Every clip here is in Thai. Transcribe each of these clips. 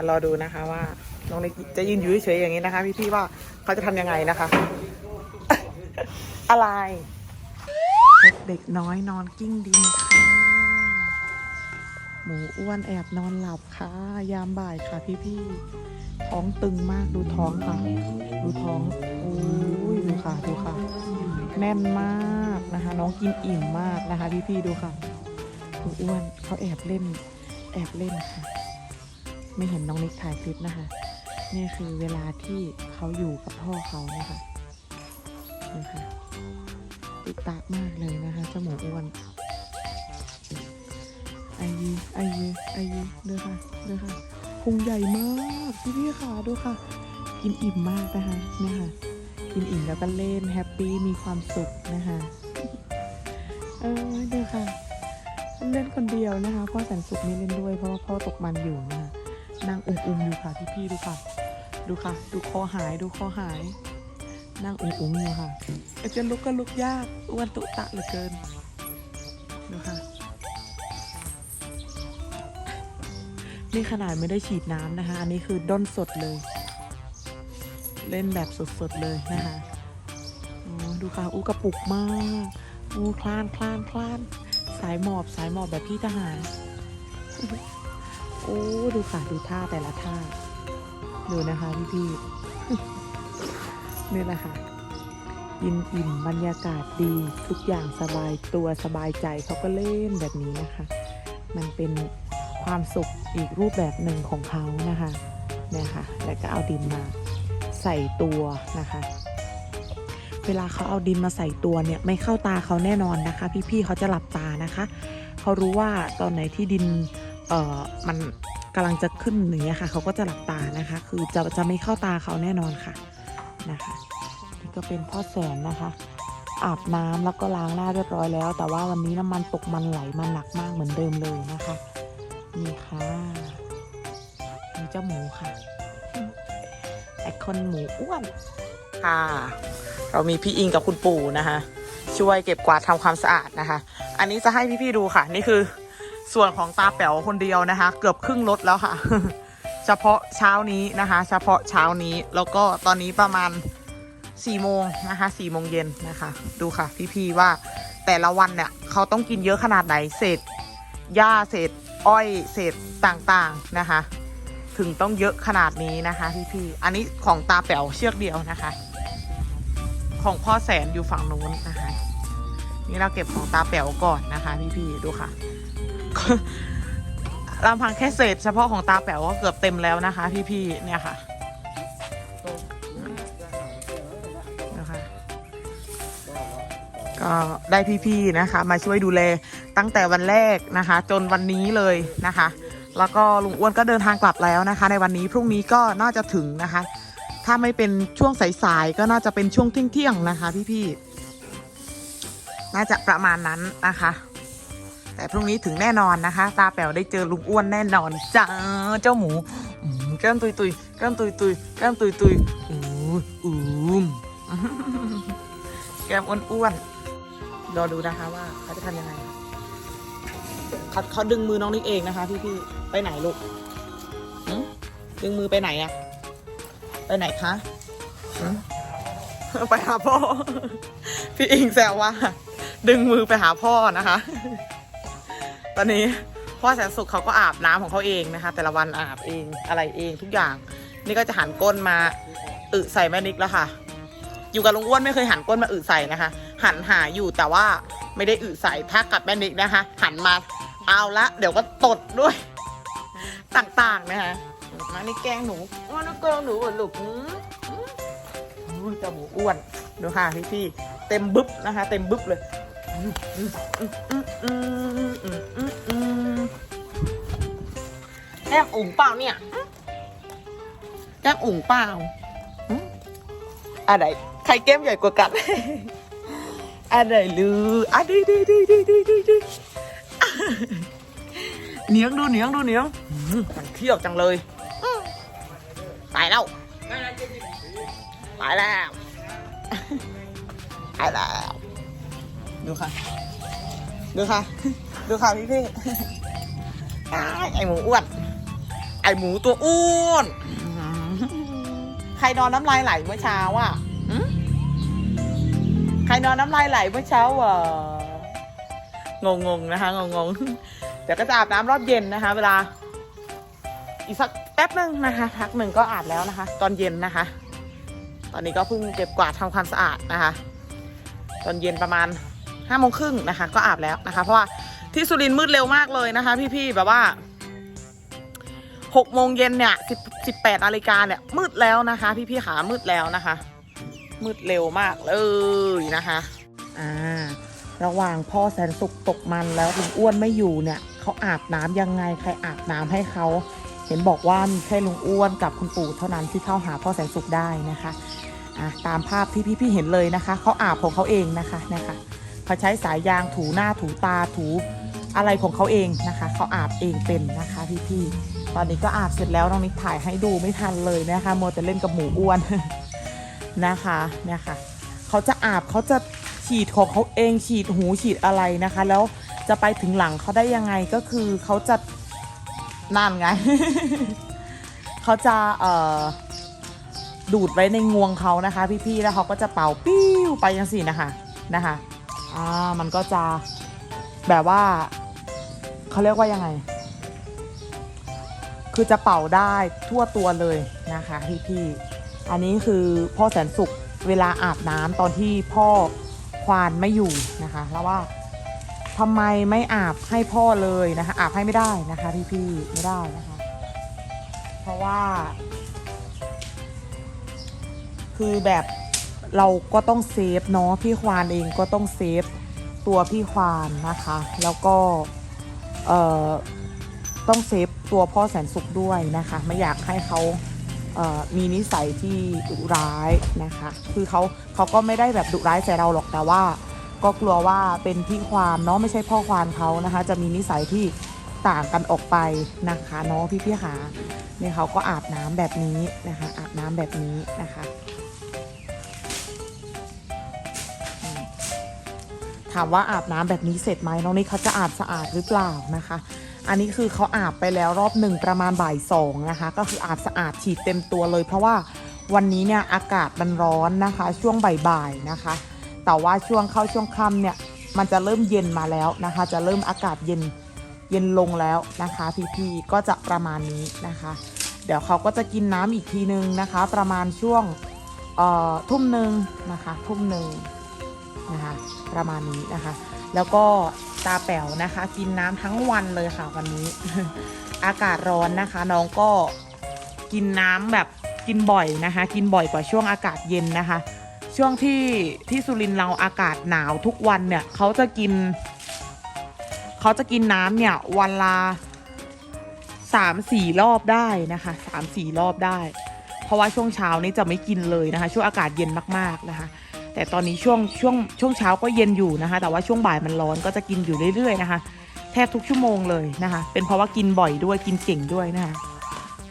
ารอดูนะคะว่าน้องเล็กจะยืนอยู่เฉยๆอย่างนี้นะคะ พี่ๆว่าเขาจะทำยังไงนะคะ อะไรเด็กน้อยนอนกิ้งดินค่ะหมูอ้วนแอบนอนหลับค่ะ ยามบ่ายค่ะพี่ๆท้องตึงมากดูท้องค่ะ ดูท้องโอ้ยดูค่ะดูค่ะ แน่นมากนะคะ น้องกินอิ่มมากนะคะ พี่ๆดูค่ะหมูอ้วนเขาแอบเล่น แอบเล่นค่ะ ไม่เห็นน้องนิกถ่ายคลิปนะคะ นี่คือเวลาที่เขาอยู่กับพ่อเขานะคะนะคะติดตามากเลยนะคะจมูกอ้วนไอยีไอยีไอยีดูค่ะดูค่ะพุงใหญ่มากพี่พี่ค่ะดูค่ะ กินอิ่มมากนะคะเนี่ยค่ะกินอิ่มแล้วก็เล่นแฮปปี้มีความสุขนะคะเออดูค่ะเล่นคนเดียวนะคะพ่อแสนสุขไม่เล่นด้วยเพราะว่าพ่อตกมันอยู่นะคะ นั่งอุ้มๆอยู่ค่ะพี่ๆดูค่ะ ดูค่ะ ดูคอหายดูคอหาย นั่งอุ้มๆอยู่ค่ะจะลุกก็ลุกยากอ้วนตุตะเหลือเกิน ดูค่ะ นี่ขนาดไม่ได้ฉีดน้ำนะคะ อันนี้คือด้นสดเลย เล่นแบบสดๆเลยนะคะโอ้ดูค่ะอู้กระปุกมากอู้คลานคลานคลานสายหมอบสายหมอบแบบพี่ทหาร โอ้ดูค่ะดูท่าแต่ละท่า ดูนะคะพี่พี่ๆนี่แหละค่ะยินอิ่มบรรยากาศดีทุกอย่างสบายตัวสบายใจเขาก็เล่นแบบนี้นะคะ มันเป็นความสุขอีกรูปแบบหนึ่งของเขานะคะเนี่ยค่ะแล้วก็เอาดินมาใส่ตัวนะคะ เวลาเขาเอาดินมาใส่ตัวเนี่ยไม่เข้าตาเขาแน่นอนนะคะ พี่ๆเขาจะหลับตานะคะ เขารู้ว่าตอนไหนที่ดิน เอ่อมันกำลังจะขึ้นอย่างเงี้ยค่ะเขาก็จะหลับตานะคะ คือจะจะไม่เข้าตาเขาแน่นอนค่ะนะคะนี่ก็เป็นพ่อแสนนะคะ อาบน้ำแล้วก็ล้างหน้าเรียบร้อยแล้ว แต่ว่าวันนี้น้ำมันตกมันไหลมาหนักมากเหมือนเดิมเลยนะคะนี่ค่ะมีเจ้าหมูค่ะไอคอนหมูอ้วนค่ะ เรามีพี่อิงกับคุณปู่นะคะ ช่วยเก็บกวาดทำความสะอาดนะคะ อันนี้จะให้พี่ๆดูค่ะ นี่คือ ส่วนของตาแป๋วคนเดียวนะคะ เกือบครึ่งรถแล้วค่ะ เฉพาะเช้านี้นะคะ เฉพาะเช้านี้แล้วก็ตอนนี้ประมาณ4ี่โมงนะคะ4ี่โมงเย็นนะคะ ดูค่ะ พี่ๆว่าแต่ละวันเนี่ยเขาต้องกินเยอะขนาดไหนเศษหญ้าเศษอ้อยเศษต่างๆนะคะ ถึงต้องเยอะขนาดนี้นะคะพี่ๆอันนี้ของตาแป๋วเชือกเดียวนะคะ ของพ่อแสนอยู่ฝั่งนู้นนะคะ นี่เราเก็บของตาแป๋วก่อนนะคะ พี่ๆดูค่ะ ลำพังแค่เศษเฉพาะของตาแป๋วก็เกือบเต็มแล้วนะคะ พี่ๆเนี่ยค่ะนะคะก็ได้พี่ๆนะคะ มาช่วยดูแลตั้งแต่วันแรกนะคะ จนวันนี้เลยนะคะ แล้วก็ลุงอ้วนก็เดินทางกลับแล้วนะคะ ในวันนี้พรุ่งนี้ก็น่าจะถึงนะคะ ถ้าไม่เป็นช่วงสายๆก็น่าจะเป็นช่วงเที่ยงๆนะคะ พี่ๆน่าจะประมาณนั้นนะคะ แต่พรุ่งนี้ถึงแน่นอนนะคะ ตาแป๋วได้เจอลุงอ้วนแน่นอนจ้าเจ้าหมูแก้มตุยตุยแก้มตุยตุยแก้มตุยตุยอู้อูมแก้มอ้วนๆรอดูนะคะว่าเขาจะทำยังไงเขาเขาดึงมือน้องนิกเองนะคะพี่ๆไปไหนลูกดึงมือไปไหนอะไปไหนคะไปหาพ่อ พี่อิงแซวว่า ดึงมือไปหาพ่อนะคะ ตอนนี้พ่อแสนสุขเขาก็อาบน้ำของเขาเองนะคะ แต่ละวันอาบเองอะไรเองทุกอย่าง นี่ก็จะหันก้นมาอึใส่แม่นิกแล้วค่ะ อยู่กับลุงอ้วนไม่เคยหันก้นมาอึใส่นะคะ หันหาอยู่แต่ว่าไม่ได้อึใส่ถ้ากับแม่นิกนะคะ หันมาเอาละ เดี๋ยวก็ตดด้วย ต่างๆนะคะมานี่แกงหนูว่านี่แกล้งหนูหลูกอู้เจ้าหมูอ้วนดูค่ะพี่พี่เต็มบึ๊บนะคะ เต็มบึ๊บเลย แก้มอุ่งเปล่าเนี่ยอืมแก้มอุ่งเปล่าอืมอะไรใครแก้มใหญ่กว่ากันอะไรลืออะดีดีดีดีดีดีดีเหนียงดูเหนียงดูเหนียงอืมมันเที่ยวจังเลยอืมตายแล้วตายแล้วตายแล้วดูค่ะ ดูค่ะ ดูค่ะพี่พี่อ้ายไอหมูอ้วนไอก่หมูตัวอ้วนใครนอนน้ำลายไหลเมื่อเช้าอะหึใครนอนน้ำลายไหลเมื่อเช้าอะงงๆนะคะงงๆเดี๋ยวก็จะอาบน้ำรอบเย็นนะคะ เวลา อีกสักแป๊บหนึ่งนะคะพักหนึ่งก็อาบแล้วนะคะ ตอนเย็นนะคะ ตอนนี้ก็เพิ่งเก็บกวาดทำความสะอาดนะคะ ตอนเย็นประมาณห้าโมงครึ่งนะคะ ก็อาบแล้วนะคะ เพราะว่าที่สุรินทร์มืดเร็วมากเลยนะคะ พี่ๆแบบว่า หกโมงเย็นเนี่ยสิบสิบแปดนาฬิกาเนี่ยมืดแล้วนะคะ พี่ๆขามืดแล้วนะคะ มืดเร็วมากเลยนะคะอ่าระหว่างพ่อแสนสุขตกมันแล้วลุงอ้วนไม่อยู่เนี่ยเขาอาบน้ำยังไงใครอาบน้ำให้เขาเห็นบอกว่ามีแค่ลุงอ้วนกับคุณปู่เท่านั้นที่เข้าหาพ่อแสนสุขได้นะคะอะตามภาพที่พี่ๆเห็นเลยนะคะเขาอาบของเขาเองนะคะนะคะเขาใช้สายยางถูหน้าถูตาถู อะไรของเขาเองนะคะเขาอาบเองเป็นนะคะพี่ๆตอนนี้ก็อาบเสร็จแล้วน้องนิกถ่ายให้ดูไม่ทันเลยนะคะมัวแต่เล่นกับหมูอ้วนนะคะเนี่ยค่ะเขาจะอาบเขาจะฉีดของเขาเองฉีดหูฉีดอะไรนะคะ แล้วจะไปถึงหลังเขาได้ยังไงก็คือเขาจะนั่นไงเขาจะเอ่อดูดไว้ในงวงเขานะคะ พี่ๆแล้วเขาก็จะเป่าปิ้วไปยังสินะคะนะคะอ่ามันก็จะแบบว่า เขาเรียกว่ายังไง คือจะเป่าได้ทั่วตัวเลยนะคะพี่ๆอันนี้คือพ่อแสนสุขเวลาอาบน้ำตอนที่พ่อควานไม่อยู่นะคะ แล้วว่าทำไมไม่อาบให้พ่อเลยนะคะ อาบให้ไม่ได้นะคะพี่ๆไม่ได้นะคะ เพราะว่า คือแบบเราก็ต้องเซฟเนาะพี่ควานเองก็ต้องเซฟตัวพี่ควานนะคะ แล้วก็ ต้องเซฟตัวพ่อแสนสุขด้วยนะคะ ไม่อยากให้เขาเมีนิสัยที่ดุร้ายนะคะ คือเขาเขาก็ไม่ได้แบบดุร้ายใส่เราหรอกแต่ว่า ก็กลัวว่าเป็นพี่ควานเนาะไม่ใช่พ่อควานเขานะคะ จะมีนิสัยที่ต่างกันออกไปนะคะเนาะพี่พี่ๆค่ะเนี่ยเขาก็อาบน้ำแบบนี้นะคะอาบน้ำแบบนี้นะคะามว่าอาบน้ำแบบนี้เสร็จไหมน้องนี่เขาจะอาบสะอาดหรือเปล่านะคะ อันนี้คือเขาอาบไปแล้วรอบหนึ่งประมาณบ่ายสองนะคะ ก็คืออาบสะอาดฉีดเต็มตัวเลย เพราะว่าวันนี้เนี่ยอากาศมันร้อนนะคะ ช่วงบ่ายๆนะคะ แต่ว่าช่วงเข้าช่วงค่ำเนี่ยมันจะเริ่มเย็นมาแล้วนะคะ จะเริ่มอากาศเย็นเย็นลงแล้วนะคะ พี่ๆก็จะประมาณนี้นะคะ เดี๋ยวเขาก็จะกินน้ำอีกทีนึงนะคะ ประมาณช่วงเอ่อทุ่มหนึ่งนะคะ ทุ่มหนึ่ง นะคะ ประมาณนี้นะคะ แล้วก็ตาแป๋วนะคะ กินน้ำทั้งวันเลยค่ะวันนี้ อากาศร้อนนะคะ น้องก็กินน้ำแบบกินบ่อยนะคะ กินบ่อยกว่าช่วงอากาศเย็นนะคะ ช่วงที่ที่สุรินทร์เราอากาศหนาวทุกวันเนี่ยเขาจะกินเขาจะกินน้ำเนี่ยวันละสามสี่รอบได้นะคะสามสี่รอบได้ เพราะว่าช่วงเช้านี้จะไม่กินเลยนะคะ ช่วงอากาศเย็นมากๆนะคะ แต่ตอนนี้ช่วงช่วงช่วงเช้าก็เย็นอยู่นะคะ แต่ว่าช่วงบ่ายมันร้อนก็จะกินอยู่เรื่อยๆนะคะ แทบทุกชั่วโมงเลยนะคะ เป็นเพราะว่ากินบ่อยด้วยกินเก่งด้วยนะคะ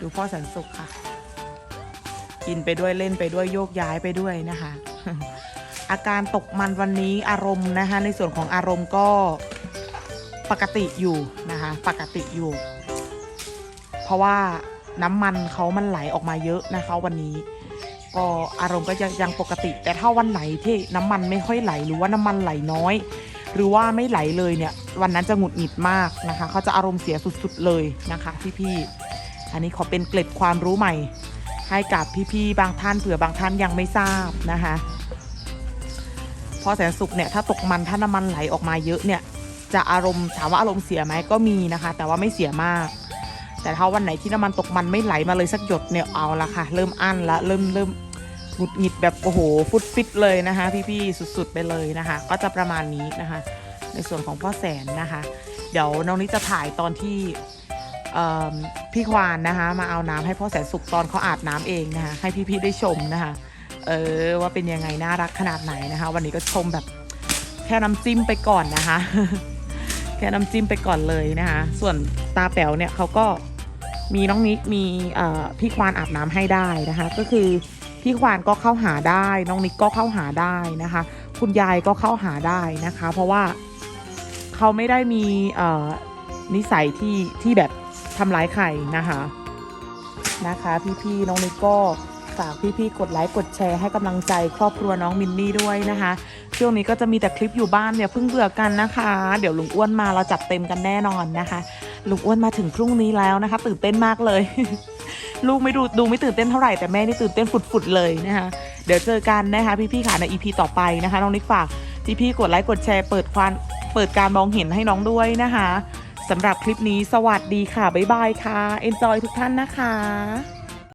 ดูพ่อแสนสุขค่ะ กินไปด้วยเล่นไปด้วยโยกย้ายไปด้วยนะคะ อาการตกมันวันนี้อารมณ์นะคะ ในส่วนของอารมณ์ก็ปกติอยู่นะคะ ปกติอยู่ เพราะว่าน้ำมันเขามันไหลออกมาเยอะนะคะวันนี้ ก็อารมณ์ก็ยังยังปกติ แต่ถ้าวันไหนที่น้ำมันไม่ค่อยไหลหรือว่าน้ำมันไหลน้อย หรือว่าไม่ไหลเลยเนี่ย วันนั้นจะหงุดหงิดมากนะคะเขาจะอารมณ์เสียสุดๆเลยนะคะพี่ๆอันนี้ขอเป็นเกล็ดความรู้ใหม่ ให้กับพี่ๆบางท่านเผื่อบางท่านยังไม่ทราบนะคะพอแสนสุขเนี่ยถ้าตกมันถ้าน้ำมันไหลออกมาเยอะเนี่ยจะอารมณ์ถามว่าอารมณ์เสียไหมก็มีนะคะ แต่ว่าไม่เสียมาก แต่ถ้าวันไหนที่น้ำมันตกมันไม่ไหลมาเลยสักหยดเนี่ยเอาละค่ะ เริ่มอั้นละเริ่มเริ่ม หงุดหงิดแบบโอ้โหฟุตฟิตเลยนะคะ พี่ๆสุดๆไปเลยนะคะ ก็จะประมาณนี้นะคะ ในส่วนของพ่อแสนนะคะ เดี๋ยวน้องนี้จะถ่ายตอนที่พี่ควานนะคะ มาเอาน้ำให้พ่อแสนสุขตอนเขาอาบน้ำเองนะคะ ให้พี่ๆได้ชมนะคะเออว่าเป็นยังไงน่ารักขนาดไหนนะคะ วันนี้ก็ชมแบบแค่น้ำจิ้มไปก่อนนะคะ แค่น้ำจิ้มไปก่อนเลยนะคะ ส่วนตาแป๋วเนี่ยเขาก็มีน้องนิกมีพี่ควานอาบน้ำให้ได้นะคะ ก็คือ พี่ควานก็เข้าหาได้ น้องนิกก็เข้าหาได้นะคะ คุณยายก็เข้าหาได้นะคะ เพราะว่าเขาไม่ได้มีนิสัยที่ที่แบบทำร้ายใครนะคะนะคะ พี่ๆน้องนิกก็ฝากพี่ๆกดไลค์กดแชร์ให้กำลังใจครอบครัวน้องมินนี่ด้วยนะคะช่วงนี้ก็จะมีแต่คลิปอยู่บ้านเนี่ยเพิ่งเบื่อกันนะคะ เดี๋ยวลุงอ้วนมาเราจัดเต็มกันแน่นอนนะคะลุงอ้วนมาถึงพรุ่งนี้แล้วนะคะ ตื่นเต้นมากเลย ลูกไม่ดูดูไม่ตื่นเต้นเท่าไหร่แต่แม่นี่ตื่นเต้นฝุดๆเลยนะคะเดี๋ยวเจอกันนะคะพี่ๆค่ะในอีพีต่อไปนะคะน้องนิกฝากพี่ๆกดไลค์กดแชร์เปิดความเปิดการมองเห็นให้น้องด้วยนะคะสำหรับคลิปนี้สวัสดีค่ะ บ๊ายบายค่ะ เอนจอยทุกท่านนะคะ